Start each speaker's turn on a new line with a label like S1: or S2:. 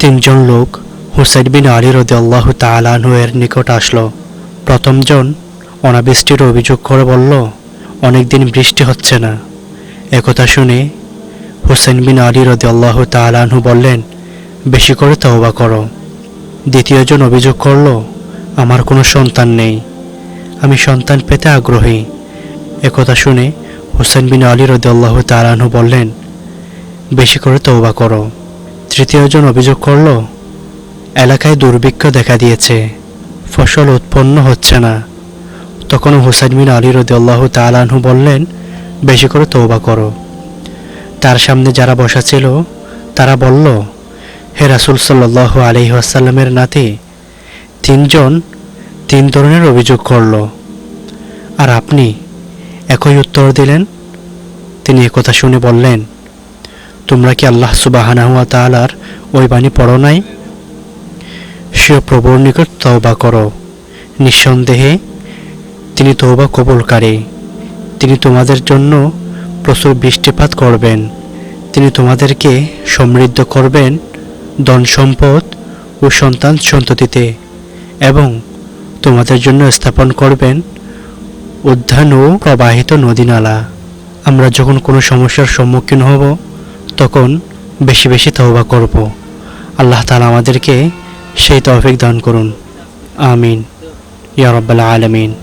S1: তিনজন লোক হুসাইন বিন আলী রদি আল্লাহ এর নিকট আসলো। প্রথমজন অনাবৃষ্টির অভিযোগ করে বলল, অনেকদিন বৃষ্টি হচ্ছে না। একথা শুনে হুসাইন বিন আলী রদি আল্লাহ তালানহু বললেন, বেশি করে তওবা করো। দ্বিতীয়জন অভিযোগ করল, আমার কোনো সন্তান নেই। আমি সন্তান পেতে আগ্রহী। একথা শুনে হুসেন বিন আলী রদাল্লাহ তালানহু বললেন, বেশি করে তওবা করো। তৃতীয়জন অভিযোগ করল, এলাকায় দুর্ভিক্ষ দেখা দিয়েছে, ফসল উৎপন্ন হচ্ছে না। তখন হুসেন বিন আলী রদাল্লাহ তালানহু বললেন, বেশি করে তৌবা করো। তার সামনে যারা বসা ছিল, তারা বলল, হে রাসুল সাল্লাহ আলহি আসাল্লামের নাতি তিনজন তিন ধরনের অভিযোগ করল। আর আপনি একই উত্তর দিলেন? তিনি একথা শুনে বললেন তোমরা কি আল্লাহ সুবাহানাহুয়া তালার ওই বাণী পড়ো নাই? সে প্রভুর নিকট তওবা করো। নিঃসন্দেহে তিনি তওবা কবুলকারী। তিনি তোমাদের জন্য প্রচুর বৃষ্টিপাত করবেন। তিনি তোমাদেরকে সমৃদ্ধ করবেন ধন সম্পদ ও সন্তান সন্ততিতে এবং তোমাদের জন্য স্থাপন করবেন উদ্যান ও প্রবাহিত নদীনালা। আমরা যখন কোনো সমস্যার সম্মুখীন হব তখন বেশি বেশি তওবা করব। আল্লাহ তালা আমাদেরকে সেই তহফিক দান করুন। আমিন। ইয়া আলমিন।